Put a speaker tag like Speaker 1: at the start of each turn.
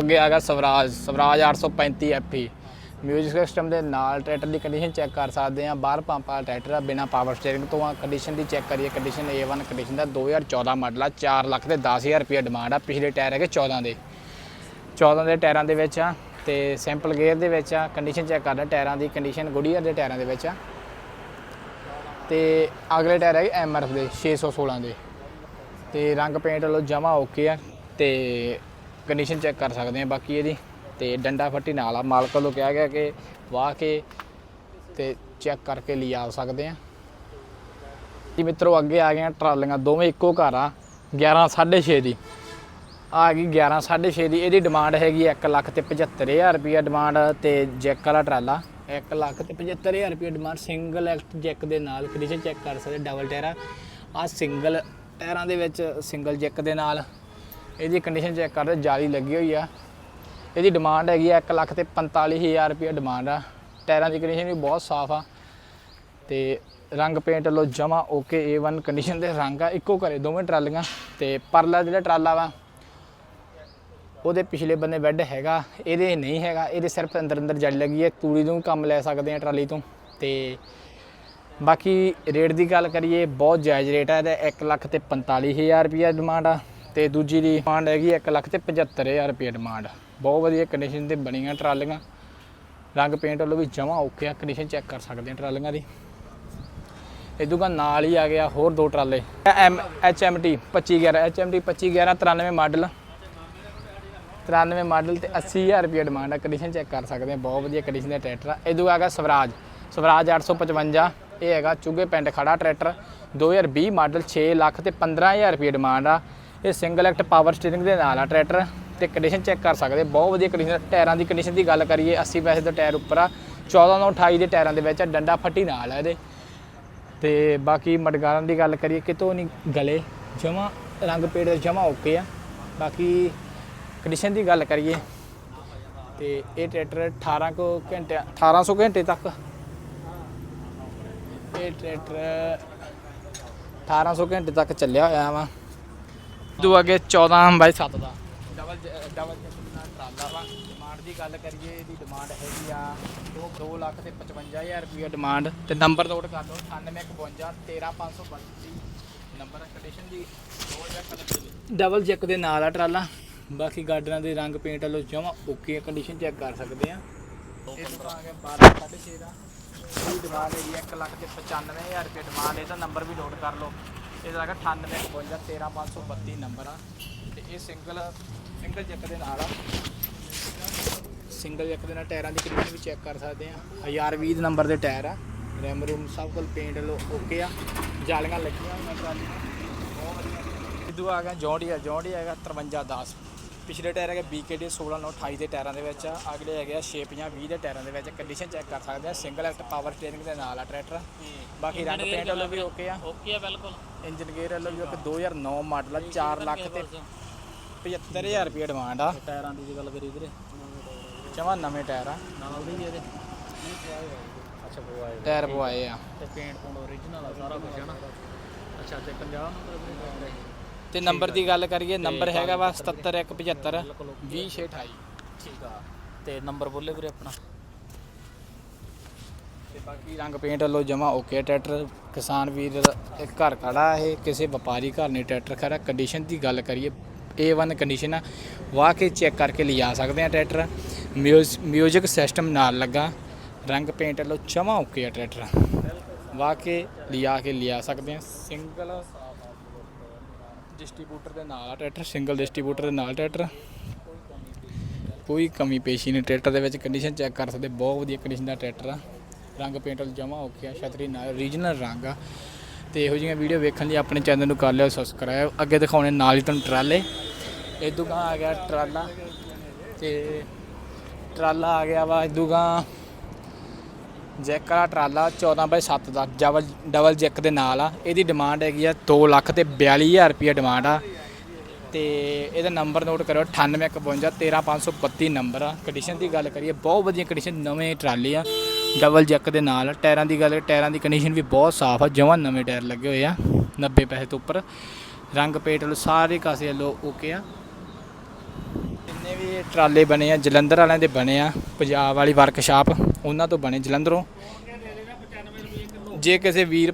Speaker 1: ਅੱਗੇ ਆ ਗਿਆ Swaraj Swaraj 835 FE music system ਦੇ ਨਾਲ ਟਰੈਕਟਰ ਦੀ ਕੰਡੀਸ਼ਨ ਚੈੱਕ ਕਰ ਸਕਦੇ ਆ ਬਾਹਰ ਪੰਪ ਵਾਲਾ ਟਰੈਕਟਰ ਆ, ਬਿਨਾ ਪਾਵਰ ਸਟੀਅਰਿੰਗ ਤੋਂ ਆ। ਕੰਡੀਸ਼ਨ ਦੀ ਚੈੱਕ ਕਰੀਏ ਕੰਡੀਸ਼ਨ A1 ਕੰਡੀਸ਼ਨ ਦਾ 2014 ਮਾਡਲ ਆ। 4 ਲੱਖ ਤੇ 10000 ਰੁਪਏ ਡਿਮਾਂਡ ਆ। ਪਿਛਲੇ ਟਾਇਰ ਹੈਗੇ 14 ਦੇ। 14 ਦੇ ਟਾਇਰਾਂ ਦੇ ਵਿੱਚ ਆ ਤੇ ਸੈਂਪਲ ਗੇਅਰ ਦੇ ਵਿੱਚ ਆ। ਕੰਡੀਸ਼ਨ ਚੈੱਕ ਕਰਦਾ ਟਾਇਰਾਂ ਦੀ। ਕੰਡੀਸ਼ਨ ਗੁਡੀਅਰ ਦੇ ਟਾਇਰਾਂ ਦੇ ਵਿੱਚ ਆ। ਤੇ ਅਗਲੇ ਟਾਇਰ ਹੈਗੇ ਐਮਆਰਐਫ ਦੇ 616 ਦੇ। ਤੇ ਰੰਗ ਪੇਂਟ ਵੱਲੋਂ ਜਮਾ ਓਕੇ ਆ। ਤੇ ਕੰਡੀਸ਼ਨ ਚੈੱਕ ਕਰ ਸਕਦੇ ਆ ਬਾਕੀ ਇਹਦੀ। ਤੇ ਡੰਡਾ ਫੱਟੀ ਨਾਲ ਆ। ਮਾਲਕ ਵੱਲੋਂ ਕਿਹਾ ਗਿਆ ਕਿ ਵਾਹ ਕੇ ਤੇ ਚੈੱਕ ਕਰਕੇ ਲਈ ਆ ਸਕਦੇ ਆ ਜੀ ਮਿੱਤਰੋ, ਅੱਗੇ ਆ ਗਏ ਆ ਟਰਾਲੀਆਂ। ਦੋਵੇਂ ਇੱਕੋ ਘਰ ਆ। 11 6.5 ਦੀ। ਆ ਗਈ 11 6.5 ਦੀ। ਇਹਦੀ ਡਿਮਾਂਡ ਹੈਗੀ 1 ਲੱਖ ਤੇ 75000 ਰੁਪਏ ਡਿਮਾਂਡ ਤੇ ਜੈਕ ਵਾਲਾ ਟਰਾਲਾ। 1 ਲੱਖ ਤੇ 75000 ਰੁਪਏ ਡਿਮਾਂਡ ਸਿੰਗਲ ਐਕਟ ਜੈਕ ਦੇ ਨਾਲ ਕੰਡੀਸ਼ਨ ਚੈੱਕ ਕਰ ਸਕਦੇ ਡਬਲ ਟਾਇਰ ਆ। ਆਹ ਸਿੰਗਲ ਟਾਇਰਾਂ ਦੇ ਵਿੱਚ ਸਿੰਗਲ ਜੈਕ ਦੇ ਨਾਲ। ਇਹਦੀ ਕੰਡੀਸ਼ਨ ਚੈੱਕ ਕਰਦੇ ਜਾਲੀ ਲੱਗੀ ਹੋਈ ਆ। ਇਹਦੀ ਡਿਮਾਂਡ ਹੈਗੀ ਆ 1 ਲੱਖ ਤੇ 45000 ਰੁਪਏ ਡਿਮਾਂਡ ਆ। ਟਾਇਰਾਂ ਦੀ ਕੰਡੀਸ਼ਨ ਵੀ ਬਹੁਤ ਸਾਫ਼ ਆ। ਤੇ ਰੰਗ ਪੇਂਟ ਲੋ ਜਮਾ ਓਕੇ A1 ਕੰਡੀਸ਼ਨ ਦੇ ਰੰਗ ਆ। ਇੱਕੋ ਘਰੇ ਦੋਵੇਂ ਟਰਾਲੀਆਂ ਤੇ ਪਰਲਾ ਜਿਹੜਾ ਟਰਾਲਾ ਵਾ, ਉਹਦੇ ਪਿਛਲੇ ਬੰਨੇ ਬੈੱਡ ਹੈਗਾ, ਇਹਦੇ ਨਹੀਂ ਹੈਗਾ, ਇਹਦੇ ਸਿਰਫ ਅੰਦਰ ਅੰਦਰ ਜੜ ਲੱਗੀ ਹੈ ਤੂੜੀ ਤੋਂ ਵੀ ਕੰਮ ਲੈ ਸਕਦੇ ਆ ਟਰਾਲੀ ਤੋਂ। ਤੇ ਬਾਕੀ ਰੇਟ ਦੀ ਗੱਲ ਕਰੀਏ, ਬਹੁਤ ਜਾਇਜ਼ ਰੇਟ ਹੈ ਇਹਦਾ 1 ਲੱਖ ਤੇ 45000 ਰੁਪਏ ਡਿਮਾਂਡ ਆ। ਤੇ ਦੂਜੀ ਦੀ ਡਿਮਾਂਡ ਹੈਗੀ 1 ਲੱਖ ਤੇ 75000 ਰੁਪਏ ਡਿਮਾਂਡ ਬਹੁਤ ਵਧੀਆ ਕੰਡੀਸ਼ਨ ਤੇ ਬਣੀਆਂ ਟਰਾਲੀਆਂ। ਰੰਗ ਪੇਂਟ ਵੱਲੋਂ ਵੀ ਜਮਾ ਓਕੇ ਆ ਕੰਡੀਸ਼ਨ ਚੈੱਕ ਕਰ ਸਕਦੇ ਆ ਟਰਾਲੀਆਂ ਦੀ। ਇਦੋਂ ਕਾ ਨਾਲ ਹੀ ਆ ਗਿਆ ਹੋਰ ਦੋ ਟਰਾਲੇ। M H M T 2511 H M T 2511 93 model 93 model ਤੇ 80000 ਰੁਪਏ ਡਿਮਾਂਡ ਆ ਕੰਡੀਸ਼ਨ ਚੈੱਕ ਕਰ ਸਕਦੇ ਆ, ਬਹੁਤ ਵਧੀਆ ਕੰਡੀਸ਼ਨ ਦਾ ਟਰੈਕਟਰ ਆ। ਇਦੋਂ ਆ ਗਿਆ ਸਵਰਾਜ। ਸਵਰਾਜ 855 ਇਹ ਹੈਗਾ ਚੁੱਗੇ ਪਿੰਡ ਖੜਾ ਟਰੈਕਟਰ 2020 ਮਾਡਲ 6 ਲੱਖ ਤੇ 15000 ਰੁਪਏ ਡਿਮਾਂਡ ਆ। ਇਹ ਸਿੰਗਲ ਐਕਟ ਪਾਵਰ ਸਟੀਅਰਿੰਗ ਦੇ ਨਾਲ ਆ ਟਰੈਕਟਰ ਤੇ ਕੰਡੀਸ਼ਨ ਚੈੱਕ ਕਰ ਸਕਦੇ, ਬਹੁਤ ਵਧੀਆ ਕੰਡੀਸ਼ਨ ਟਾਇਰਾਂ ਦੀ ਕੰਡੀਸ਼ਨ ਦੀ ਗੱਲ ਕਰੀਏ 80 ਪੈਸੇ ਦਾ ਟਾਇਰ ਉੱਪਰ ਆ 14 ਤੋਂ 28 ਦੇ ਟਾਇਰਾਂ ਦੇ ਵਿੱਚ ਡੰਡਾ ਫੱਟੀ ਨਾਲ ਆ ਇਹਦੇ। ਤੇ ਬਾਕੀ ਮਡਗਾਰਾਂ ਦੀ ਗੱਲ ਕਰੀਏ, ਕਿਤੋਂ ਨਹੀਂ ਗਲੇ, ਜਮਾ ਰੰਗ ਪੇੜ ਜਮਾ ਓਕੇ ਆ। ਬਾਕੀ ਕੰਡੀਸ਼ਨ ਦੀ ਗੱਲ ਕਰੀਏ, ਤੇ ਇਹ ਟਰੈਕਟਰ 18 ਕੁ ਘੰਟੇ 1800 ਘੰਟੇ ਤੱਕ। ਇਹ ਟਰੈਕਟਰ 1800 ਘੰਟੇ ਤੱਕ ਚੱਲਿਆ ਹੋਇਆ ਵਾ। ਦੂ ਅੱਗੇ 14 ਬਾਈ 7 ਦਾ। ਡਬਲ ਡਬਲ ਨਾਲ ਟਰਾਲਾ ਵਾ। ਡਿਮਾਂਡ ਦੀ ਗੱਲ ਕਰੀਏ ਇਹਦੀ ਡਿਮਾਂਡ ਹੈਗੀ ਆ 2 ਲੱਖ ਤੇ 55000 ਰੁਪਏ ਡਿਮਾਂਡ ਤੇ ਨੰਬਰ ਨੋਟ ਕਰ ਲਓ 9852 13532 ਨੰਬਰ ਕੰਡੀਸ਼ਨ ਦੀ ਡਬਲ ਚੈੱਕ ਦੇ। ਨਾਲ ਆ ਟਰਾਲਾ। ਬਾਕੀ ਗਾਰਡਨਾਂ ਦੇ ਰੰਗ ਪੇਂਟ ਵੱਲੋਂ ਜਮਾ ਓਕੇ ਕੰਡੀਸ਼ਨ ਚੈੱਕ ਕਰ ਸਕਦੇ ਆ। ਇਹ ਤੋਂ ਆ ਗਿਆ 12 6.5 ਦਾ। ਇਹਦੀ ਡਿਮਾਂਡ ਹੈਗੀ 1 ਲੱਖ ਤੇ 95000 ਰੁਪਏ ਡਿਮਾਂਡ ਇਹਦਾ ਨੰਬਰ ਵੀ ਨੋਟ ਕਰ ਲਓ। ਇਹਦਾ ਹੈਗਾ 9852 13532 ਨੰਬਰ ਆ। ਤੇ ਇਹ ਸਿੰਗਲ ਸਿੰਗਲ ਚੈੱਕ ਦੇ ਨਾਲ ਆ। ਸਿੰਗਲ ਚੈੱਕ ਦੇ ਨਾਲ ਟਾਇਰਾਂ ਦੀ ਕੰਡੀਸ਼ਨ ਵੀ ਚੈੱਕ ਕਰ ਸਕਦੇ ਆ। 1020 ਨੰਬਰ ਦੇ ਟਾਇਰ ਆ। ਰੈਮ ਰੂਮ ਸਭ ਕੁਝ ਪੇਂਟ ਲੋ ਓਕੇ ਆ। ਜਾਲੀਆਂ ਲੱਗੀਆਂ ਹੋਈਆਂ ਟਰਾਲੀ ਬਹੁਤ ਵਧੀਆ। ਇਦੂ ਆ ਗਿਆ ਜੌਂਡੀ ਆ ਜੌਂਡੀ ਹੈਗਾ 5310 ਪਿਛਲੇ ਟਾਇਰ ਹੈਗੇ BKD 16 9 28 ਦੇ ਟਾਇਰਾਂ ਦੇ ਵਿੱਚ। ਆ ਅਗਲੇ ਹੈਗੇ ਆ 650 20 ਦੇ ਟਾਇਰਾਂ ਦੇ ਵਿੱਚ। ਕੰਡੀਸ਼ਨ ਚੈੱਕ ਕਰ ਸਕਦੇ ਆ। ਸਿੰਗਲ ਐਕਟ ਪਾਵਰ ਸਟੀਅਰਿੰਗ ਦੇ ਨਾਲ ਆ ਟਰੈਕਟਰ ਬਾਕੀ ਰੰਗ ਪੇਂਟ ਵੱਲੋਂ ਵੀ ਓਕੇ ਆ।
Speaker 2: ਓਕੇ ਆ ਬਿਲਕੁਲ।
Speaker 1: ਇੰਜਨ ਗੇਅਰ ਵੱਲੋਂ ਵੀ ਓਕੇ 2009 ਮਾਡਲ ਆ 4 ਲੱਖ ਤੇ 75000 ਰੁਪਏ ਡਿਮਾਂਡ ਆ।
Speaker 2: ਟਾਇਰਾਂ ਦੀ ਗੱਲ ਕਰੀ ਵੀਰੇ।
Speaker 1: ਜਮਾ ਨਵੇਂ ਟਾਇਰ ਆ।
Speaker 2: ਨਾਲ ਵੀ ਇਹਦੇ। ਅੱਛਾ ਪਵਾਏ
Speaker 1: ਟਾਇਰ ਪਵਾਏ ਆ।
Speaker 2: ਤੇ ਪੇਂਟ ਪੂੰਟ ਓਰੀਜਨਲ ਆ ਸਾਰਾ ਕੁਝ ਹੈ ਨਾ। ਅੱਛਾ ਤੇ 50 ਨੰਬਰ ਵੀਰੇ
Speaker 1: ਤੇ ਨੰਬਰ ਦੀ ਗੱਲ ਕਰੀਏ ਨੰਬਰ ਹੈਗਾ ਵਾ 77175 20628
Speaker 2: ਠੀਕ ਆ। ਤੇ ਨੰਬਰ ਬੋਲੇ ਵੀਰੇ ਆਪਣਾ।
Speaker 1: ਤੇ ਬਾਕੀ ਰੰਗ ਪੇਂਟ ਵੱਲੋਂ ਜਮਾ ਓਕੇ ਟਰੈਕਟਰ। ਕਿਸਾਨ ਵੀਰ ਇੱਕ ਘਰ ਖੜਾ ਇਹ ਕਿਸੇ ਵਪਾਰੀ ਘਰ ਨਹੀਂ ਟਰੈਕਟਰ ਖੜਾ। ਕੰਡੀਸ਼ਨ ਦੀ ਗੱਲ ਕਰੀਏ A1 ਕੰਡੀਸ਼ਨ ਆ। ਵਾਹ ਕੇ ਚੈੱਕ ਕਰਕੇ ਲਿਜਾ ਸਕਦੇ ਆ ਟਰੈਕਟਰ। ਮਿਊਜ਼ਿਕ ਸਿਸਟਮ ਨਾਲ ਲੱਗਾ। ਰੰਗ ਪੇਂਟ ਵੱਲੋਂ ਜਮਾ ਓਕੇ ਆ ਟਰੈਕਟਰ। ਵਾਹ ਕੇ ਲਿਆ ਕੇ ਲਿਆ ਸਕਦੇ ਆ। ਸਿੰਗਲ ਡਿਸਟ੍ਰੀਬਿਊਟਰ ਦੇ ਨਾਲ ਆ ਟਰੈਕਟਰ, ਸਿੰਗਲ ਡਿਸਟ੍ਰੀਬਿਊਟਰ ਦੇ ਨਾਲ ਟਰੈਕਟਰ। ਕੋਈ ਕਮੀ ਪੇਸ਼ੀ ਨਹੀਂ, ਟਰੈਕਟਰ ਦੇ ਵਿੱਚ ਕੰਡੀਸ਼ਨ ਚੈੱਕ ਕਰ ਸਕਦੇ, ਬਹੁਤ ਵਧੀਆ ਕੰਡੀਸ਼ਨ ਦਾ ਟਰੈਕਟਰ ਆ। ਰੰਗ ਪੇਂਟ ਵਾਲ ਜਮਾ ਓਕੇ ਆ, ਛਤਰੀ ਨਾਲ ਰੀਜਨਲ ਰੰਗ ਆ। ਤੇ ਇਹੋ ਜਿਹੀਆਂ ਵੀਡੀਓ ਵੇਖਣ ਲਈ ਆਪਣੇ ਚੈਨਲ ਨੂੰ ਕਰ ਲਿਓ ਸਬਸਕ੍ਰਾਈਬ ਅੱਗੇ ਦਿਖਾਉਣੇ ਨਾਲ ਹੀ ਤੁਹਾਨੂੰ ਟਰਾਲੇ। ਇਦੋਂ ਗਾਂ ਆ ਗਿਆ ਟਰਾਲਾ। ਤੇ ਟਰਾਲਾ ਆ ਗਿਆ ਵਾ ਇਦੋਂ ਗਾਂ ਜੈਕ ਵਾਲਾ ਟਰਾਲਾ 14 ਬਾਈ 7 ਦਾ ਡਬਲ ਡਬਲ ਜੈਕ ਦੇ ਨਾਲ ਆ। ਇਹਦੀ ਡਿਮਾਂਡ ਹੈਗੀ ਆ 2 ਲੱਖ ਤੇ 42000 ਰੁਪਏ ਡਿਮਾਂਡ ਆ। ਤੇ ਇਹਦਾ ਨੰਬਰ ਨੋਟ ਕਰੋ 9851 13532 ਨੰਬਰ ਆ। ਕੰਡੀਸ਼ਨ ਦੀ ਗੱਲ ਕਰੀਏ, ਬਹੁਤ ਵਧੀਆ ਕੰਡੀਸ਼ਨ ਨਵੇਂ ਟਰਾਲੇ ਆ। ਡਬਲ ਜੈਕ ਦੇ ਨਾਲ, ਟਾਇਰਾਂ ਦੀ ਗੱਲ, ਟਾਇਰਾਂ ਦੀ ਕੰਡੀਸ਼ਨ ਵੀ ਬਹੁਤ ਸਾਫ਼ ਆ। ਜਮਾਂ ਨਵੇਂ ਟਾਇਰ ਲੱਗੇ ਹੋਏ ਆ 90 ਪੈਸੇ ਤੋਂ ਉੱਪਰ। ਰੰਗ, ਪੇਟ ਵੱਲੋਂ ਸਾਰੇ ਕਾਸੇ ਵੱਲੋਂ ਓਕੇ ਆ। ਇਹ ਟਰਾਲੇ ਬਣੇ ਆ, ਜਲੰਧਰ ਵਾਲਿਆਂ ਦੇ ਬਣੇ ਆ, ਪੰਜਾਬ ਵਾਲੀ ਵਰਕਸ਼ਾਪ ਉਹਨਾਂ ਤੋਂ ਬਣੇ ਜਲੰਧਰੋਂ। ਜੇ ਕਿਸੇ ਵੀਰ